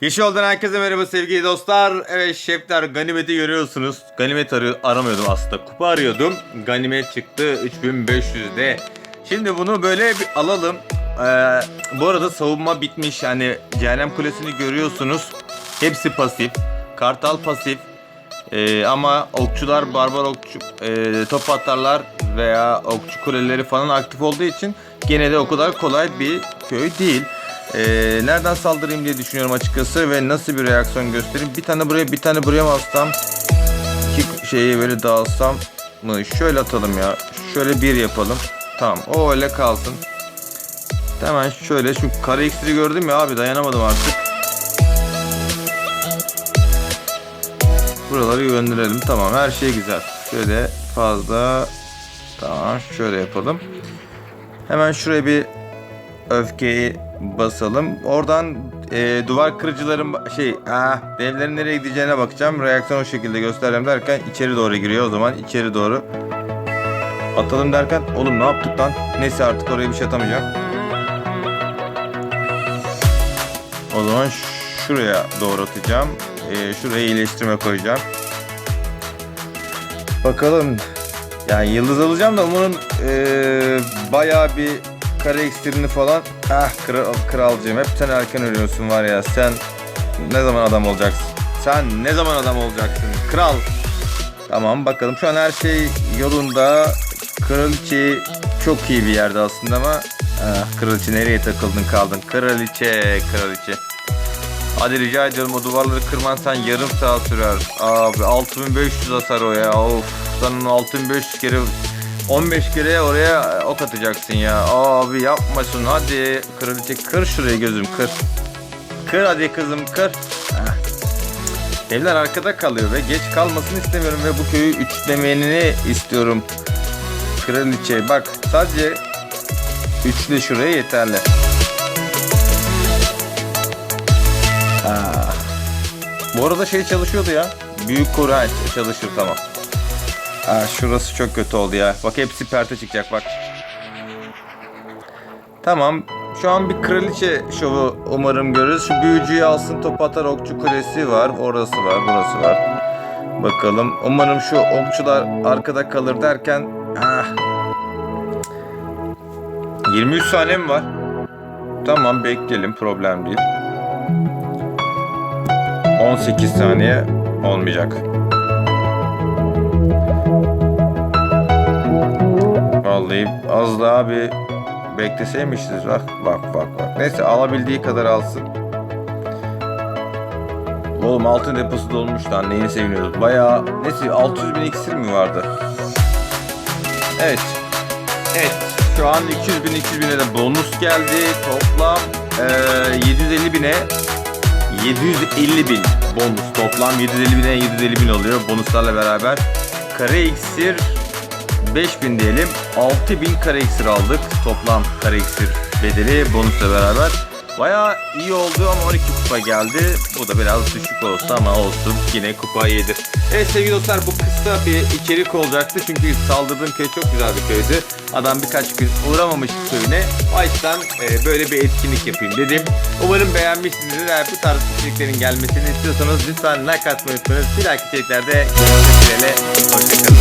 Yeşilol'dan herkese merhaba sevgili dostlar. Evet şefler ganimeti görüyorsunuz. Ganimet arıyor, aramıyordum aslında. Kupa arıyordum. Ganimet çıktı 3500'de. Şimdi bunu böyle bir alalım. Ee, bu arada savunma bitmiş. Hani Cehennem Kulesi'ni görüyorsunuz. Hepsi pasif. Kartal pasif. Ee, ama okçular, barbar okçu, e, top atarlar veya okçu kuleleri falan aktif olduğu için gene de o kadar kolay bir köy değil. Ee, nereden saldırayım diye düşünüyorum açıkçası ve nasıl bir reaksiyon göstereyim. Bir tane buraya bir tane buraya mı atsam? İki şeyi böyle dağılsam mı? Şöyle atalım ya. Şöyle bir yapalım. Tamam o öyle kalsın. Hemen şöyle şu kare iksiri gördüm ya abi dayanamadım artık. Buraları gönderelim. Tamam her şey güzel. Şöyle fazla. Tamam şöyle yapalım. Hemen şuraya bir öfkeyi basalım. Oradan e, duvar kırıcıların şey ah devlerin nereye gideceğine bakacağım. Reaksiyon o şekilde göstereceğim derken içeri doğru giriyor. O zaman içeri doğru atalım derken oğlum ne yaptık lan? Neyse artık oraya bir şey atamayacağım. O zaman şuraya doğru atacağım. E, şuraya iyileştirme koyacağım. Bakalım. Yani yıldız alacağım da umarım eee bayağı bir kare iksirini falan. Ah kral, kralcığım hep sen erken ölüyorsun var ya sen ne zaman adam olacaksın? Sen ne zaman adam olacaksın? Kral. Tamam bakalım şu an her şey yolunda. Kraliçe çok iyi bir yerde aslında ama ah, kraliçe nereye takıldın kaldın? Kraliçe, kraliçe. Hadi rica ediyorum o duvarları kırman sen yarım saat sürer. Abi 6500 hasar o ya. Of sen onu 6500 kere 15 kere oraya ok atacaksın ya. Abi yapmasın hadi. Kraliçe kır şurayı gözüm kır. Kır hadi kızım kır. Heh. Evler arkada kalıyor ve geç kalmasını istemiyorum ve bu köyü üçlemenini istiyorum. Kraliçe bak sadece üçle şuraya yeterli. Ha. Bu arada şey çalışıyordu ya. Büyük kuru ha, çalışır tamam. Ha, şurası çok kötü oldu ya. Bak hepsi perte çıkacak bak. Tamam. Şu an bir kraliçe şovu umarım görürüz. Şu büyücüyü alsın top atar okçu kulesi var. Orası var burası var. Bakalım. Umarım şu okçular arkada kalır derken. Ah. 23 saniye mi var? Tamam bekleyelim problem değil. 18 saniye olmayacak. Az daha bir bekleseymişiz bak bak bak bak. Neyse alabildiği kadar alsın. Oğlum altın deposu dolmuş lan neyine seviniyoruz. Bayağı neyse 600 bin iksir mi vardı? Evet. Evet. Şu an 200 bin 200 bine de bonus geldi. Toplam eee 750 bine 750 bin bonus toplam 750 bine 750 bin oluyor bonuslarla beraber. Kare iksir 5000 diyelim 6000 kare iksir aldık toplam kare iksir bedeli bonusla beraber. Baya iyi oldu ama 12 kupa geldi. Bu da biraz düşük olsa ama olsun yine kupa iyidir. Evet sevgili dostlar bu kısa bir içerik olacaktı. Çünkü saldırdığım köy çok güzel bir köydü. Adam birkaç gün uğramamış köyüne. O yüzden e, böyle bir etkinlik yapayım dedim. Umarım beğenmişsinizdir. Eğer bu tarz içeriklerin gelmesini istiyorsanız lütfen like atmayı unutmayın. Bir dahaki içeriklerde görüşmek üzere. Hoşçakalın.